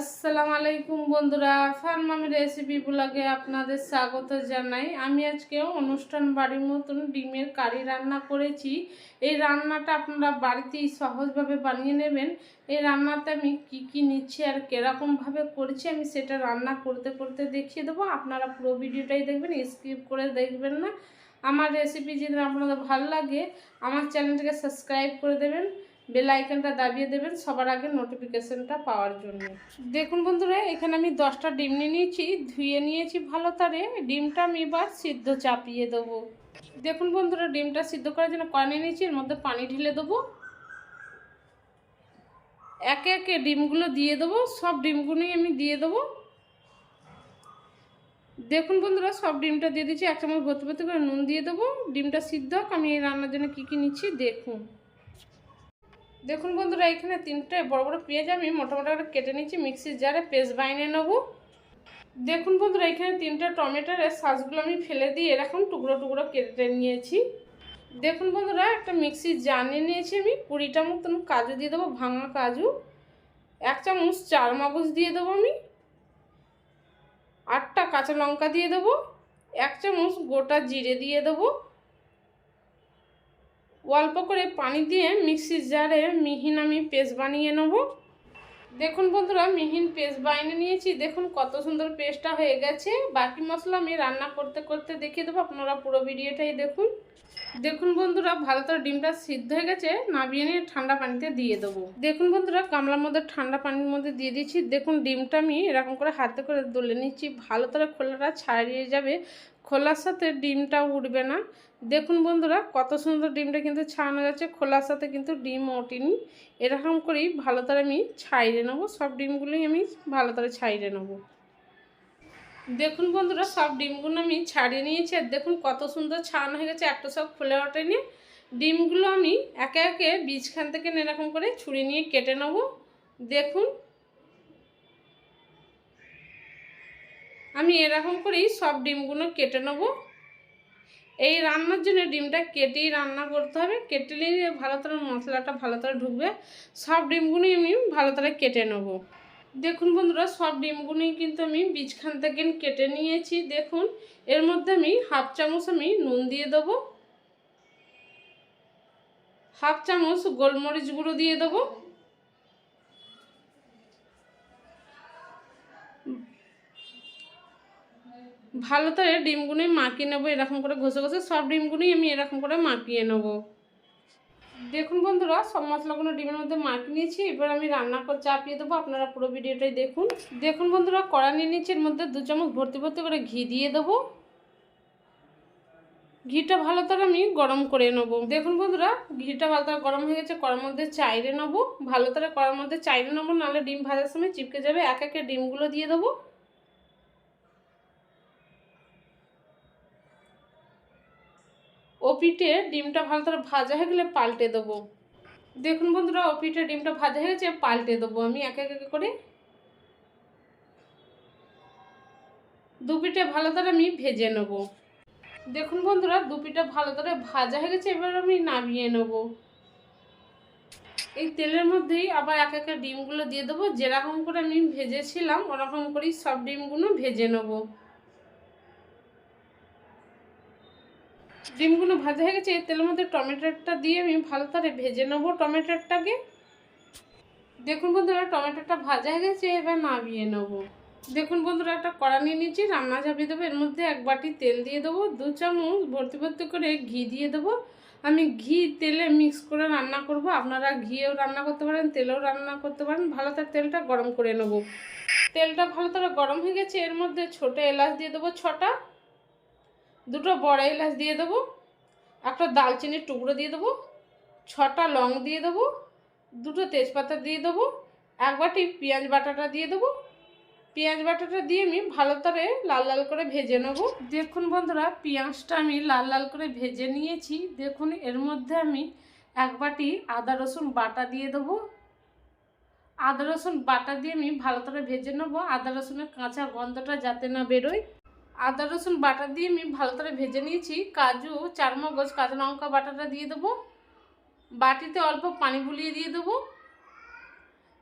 আসসালামু আলাইকুম বন্ধুরা ফার্মামি রেসিপি ব্লগে আপনাদের স্বাগত জানাই। আমি আজকে অনুষ্ঠান বাড়ির মতন ডিমের কারি রান্না করেছি। এই রান্নাটা আপনারা বাড়িতেই সহজভাবে বানিয়ে নেবেন। এই রান্নাতে আমি কি কি নিচ্ছি আর কীরকমভাবে করছি আমি সেটা রান্না করতে করতে দেখিয়ে দেবো। আপনারা পুরো ভিডিওটাই দেখবেন, স্কিপ করে দেখবেন না। আমার রেসিপি যদি আপনাদের ভালো লাগে, আমার চ্যানেলটাকে সাবস্ক্রাইব করে দেবেন। বেল আইকনটা দাবিয়ে দেবেন, সবার আগে নোটিফিকেশনটা পাওয়ার জন্য। দেখুন বন্ধুরা, এখানে আমি দশটা ডিম নিয়ে নিয়েছি, ধুয়ে নিয়েছি ভালো তারে। ডিমটা আমি এবার সিদ্ধ চাপিয়ে দেবো। দেখুন বন্ধুরা, ডিমটা সিদ্ধ করার জন্য নিয়ে নিয়েছি, এর মধ্যে পানি ঢেলে দেবো। একে একে ডিমগুলো দিয়ে দেবো, সব ডিমগুলোই আমি দিয়ে দেবো। দেখুন বন্ধুরা, সব ডিমটা দিয়ে দিচ্ছি এক চামচ ভর্তি ভর্তি করে নুন দিয়ে দেবো। ডিমটা সিদ্ধ আমি এই রান্নার জন্য কী কী নিচ্ছি, দেখুন। দেখুন বন্ধুরা, এখানে তিনটে বড় বড় পেঁয়াজ আমি মোটা মোটা করে কেটে নিচ্ছি মিক্সির জারে পেস্ট বাইনে নেব। দেখুন বন্ধুরা, এখানে তিনটে টমেটোর শাঁসগুলো আমি ফেলে দিয়ে এরকম টুকরো টুকরো কেটে নিয়েছি। দেখুন বন্ধুরা, একটা মিক্সির জার নিয়ে নিয়েছি আমি, কুড়িটা মতন কাজু দিয়ে দেবো, ভাঙা কাজু। এক চামচ চার মগজ দিয়ে দেবো আমি, আটটা কাঁচা লঙ্কা দিয়ে দেবো, এক চামচ গোটা জিরে দিয়ে দেবো। অল্প করে পানি দিয়ে মিক্সির জারে মিহিন আমি পেস্ট বানিয়ে নেব। দেখুন বন্ধুরা, মিহিন পেস্ট বানিয়ে নিয়েছি। দেখুন কত সুন্দর পেস্টটা হয়ে গেছে। বাকি মশলা আমি রান্না করতে করতে দেখিয়ে দেবো, আপনারা পুরো ভিডিওটাই দেখুন। দেখুন বন্ধুরা, ভালো করে ডিমটা সিদ্ধ হয়ে গেছে নাবিয়ে নিয়ে ঠান্ডা পানিতে দিয়ে দেবো। দেখুন বন্ধুরা গামলার মধ্যে ঠান্ডা পানির মধ্যে দিয়ে দিচ্ছি দেখুন ডিমটা আমি এরকম করে হাতে করে দলে নিচ্ছি, ভালো করে খোলাটা ছাড়িয়ে যাবে। খোলার সাথে ডিমটা উঠবে না। দেখুন বন্ধুরা, কত সুন্দর ডিমটা কিন্তু ছাড়ানো যাচ্ছে। খোলার সাথে কিন্তু ডিম ওঠেনি। এরকম করেই ভালো করে আমি ছাইড়ে নেব। সব ডিমগুলোই আমি ভালো করে ছাইড়ে নেব। দেখুন বন্ধুরা, সব ডিমগুলো আমি ছাড়িয়ে নিয়েছি। আর দেখুন কত সুন্দর ছাড়ানো হয়ে গেছে, একটা সব খুলে ওঠেনি। ডিমগুলো আমি একে একে বীজখান থেকে এরকম করে ছুরি নিয়ে কেটে নেব। দেখুন আমি এরকম করেই সব ডিমগুলো কেটে নেব। এই রান্নার জন্য ডিমটা কেটেই রান্না করতে হবে। কেটে নিয়ে ভালো করে মশলাটা ভালো করে ঢুকবে। সব ডিমগুলোই আমি ভালো করে কেটে নেব। দেখুন বন্ধুরা, সব ডিমগুলোই কিন্তু আমি বীজখান থেকে কেটে নিয়েছি। দেখুন, এর মধ্যে আমি হাফ চামচ আমি নুন দিয়ে দেবো। হাফ চামচ গোলমরিচ গুঁড়ো দিয়ে দেবো। ভালো করে ডিমগুলোই মাখিয়ে নেব, এরকম করে ঘষে ঘষে সব ডিমগুলোই আমি এরকম করে মাখিয়ে নেব। দেখুন বন্ধুরা, সব মশলাগুলো ডিমের মধ্যে মাখিয়ে নিয়েছি, এবার আমি রান্না করে চাপিয়ে দেবো, আপনারা পুরো ভিডিওটাই দেখুন। দেখুন বন্ধুরা কড়া নিয়ে নিচ্ছি এর মধ্যে দু চামচ ভর্তি ভর্তি করে ঘি দিয়ে দেবো। ঘিটা ভালো করে আমি গরম করে নেব। দেখুন বন্ধুরা, ঘিটা ভালো করে গরম হয়ে গেছে, কড়ার মধ্যে চাইরে নেব। ভালো করে কড়ার মধ্যে চাইরে নেব, নাহলে ডিম ভাজার সময় চিপকে যাবে, এক একে ডিমগুলো দিয়ে দেবো। ও পিঠে ডিমটা ভালো করে ভাজা হয়ে গেলে পাল্টে দেবো। দেখুন বন্ধুরা, ও পিঠে ডিমটা ভাজা হয়ে গেছে, পাল্টে দেবো আমি এক এক করে। দু পিঠে ভালো করে আমি ভেজে নেব। দেখুন বন্ধুরা, দু ভালো করে ভাজা হয়ে গেছে, এবার আমি নামিয়ে নেব। এই তেলের মধ্যেই আবার এক একে ডিমগুলো দিয়ে দেবো, যেরকম করে আমি ভেজেছিলাম, ওরকম করেই সব ডিমগুলো ভেজে নেব। ডিমগুলো ভাজা হয়ে গেছে এর তেলের মধ্যে টমেটোটা দিয়ে আমি ভালো করে ভেজে নেব টমেটোটাকে। দেখুন বন্ধুরা, টমেটোটা ভাজা হয়ে গেছে, এবার নামিয়ে নেব। দেখুন বন্ধুরা, একটা কড়া নিয়ে নিচ্ছি, রান্না চাপিয়ে দেবো, এর মধ্যে এক বাটি তেল দিয়ে দেবো, দু চামচ ভর্তি ভর্তি করে ঘি দিয়ে দেবো। আমি ঘি তেলে মিক্স করে রান্না করব, আপনারা ঘিয়েও রান্না করতে পারেন, তেলেও রান্না করতে পারেন, ভালো তার তেলটা গরম করে নেব। তেলটা ভালো করে গরম হয়ে গেছে, এর মধ্যে ছোটো এলাচ দিয়ে দেবো ছটা। দুটো বড় এলাচ দিয়ে দেবো, একটা দালচিনির টুকরো দিয়ে দেবো, ছটা লং দিয়ে দেবো, দুটো তেজপাতা দিয়ে দেবো, এক বাটি পেঁয়াজ বাটাটা দিয়ে দেবো। পেঁয়াজ বাটাটা দিয়ে আমি ভালো করে লাল লাল করে ভেজে নেব। দেখুন বন্ধুরা, পেঁয়াজটা আমি লাল লাল করে ভেজে নিয়েছি। দেখুন, এর মধ্যে আমি এক বাটি আদা রসুন বাটা দিয়ে দেবো। আদা রসুন বাটা দিয়ে আমি ভালো করে ভেজে নেব। আদা রসুনের কাঁচা গন্ধটা যাতে না বেরোয়। আদা, রসুন বাটা দিয়ে আমি ভালো করে ভেজে নিয়েছি। কাজু, চারমগজ, কাঁচা লঙ্কা বাটাটা দিয়ে দেবো। বাটিতে অল্প পানি বুলিয়ে দিয়ে দেবো।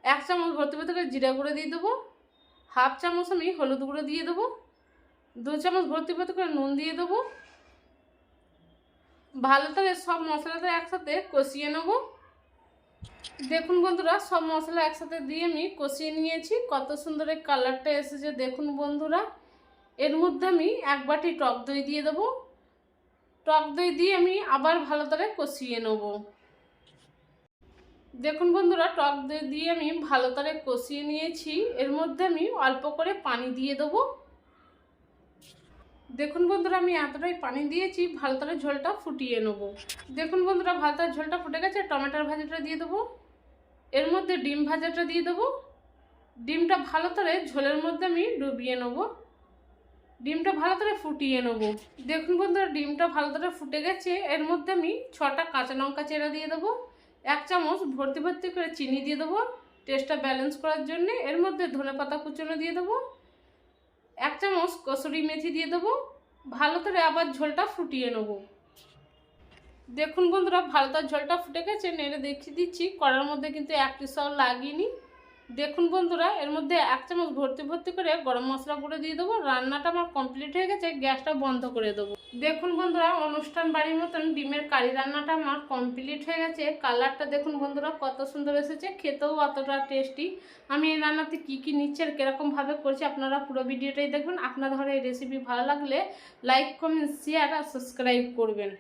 এক চামচ ভর্তি ভর্তি করে জিরা গুঁড়ো দিয়ে দেবো। হাফ চামচ আমি হলুদ গুঁড়ো দিয়ে দেবো। দু চামচ ভর্তি ভর্তি করে নুন দিয়ে দেবো। ভালো করে সব মশলাটা একসাথে কষিয়ে নেব। দেখুন বন্ধুরা, সব মশলা একসাথে দিয়ে আমি কষিয়ে নিয়েছি। কত সুন্দর কালারটা এসেছে, দেখুন বন্ধুরা। এর মধ্যে আমি এক বাটি টক দই দিয়ে দেবো। টক দই দিয়ে আমি আবার ভালো করে কষিয়ে নেব। দেখুন বন্ধুরা, টক দই দিয়ে আমি ভালো করে কষিয়ে নিয়েছি। এর মধ্যে আমি অল্প করে পানি দিয়ে দেবো। দেখুন বন্ধুরা, আমি এতটাই পানি দিয়েছি, ভালো করে ঝোলটা ফুটিয়ে নেব। দেখুন বন্ধুরা, ভালো করে ঝোলটা ফুটে গেছে, টমেটোর ভাজাটা দিয়ে দেবো। এর মধ্যে ডিম ভাজাটা দিয়ে দেবো। ডিমটা ভালো করে ঝোলের মধ্যে আমি ডুবিয়ে নেব। ডিমটা ভালো করে ফুটিয়ে নেব। দেখুন বন্ধুরা, ডিমটা ভালো করে ফুটে গেছে। এর মধ্যে আমি ছটা কাঁচা লঙ্কা চেরা দিয়ে দেবো, এক চামচ ভর্তি ভর্তি করে চিনি দিয়ে দেবো টেস্টটা ব্যালেন্স করার জন্য। এর মধ্যে ধনে পাতা কুচনো দিয়ে দেবো, এক চামচ কসুরি মেথি দিয়ে দেবো, ভালো করে আবার ঝোলটা ফুটিয়ে নেব। দেখুন বন্ধুরা, ভালো তার ঝোলটা ফুটে গেছে। নেড়ে দেখিয়ে দিচ্ছি, কড়ার মধ্যে কিন্তু একটি সব লাগিয়ে দেখুন বন্ধুরা, এর মধ্যে এক চামচ ভর্তি ভর্তি করে গরম মশলা গুঁড়ো দিয়ে দেবো। রান্নাটা আমার কমপ্লিট হয়ে গেছে, গ্যাসটা বন্ধ করে দেবো। দেখুন বন্ধুরা, অনুষ্ঠান বাড়ির মতন ডিমের কারি রান্নাটা আমার কমপ্লিট হয়ে গেছে। কালারটা দেখুন বন্ধুরা, কত সুন্দর এসেছে। খেতেও অতটা টেস্টি আমি এই রান্নাতে কী কী নিচ্ছি আর কীরকমভাবে করছি আপনারা পুরো ভিডিওটাই দেখবেন। আপনার ধরে এই রেসিপি ভালো লাগলে লাইক কমেন্ট শেয়ার আর সাবস্ক্রাইব করবেন।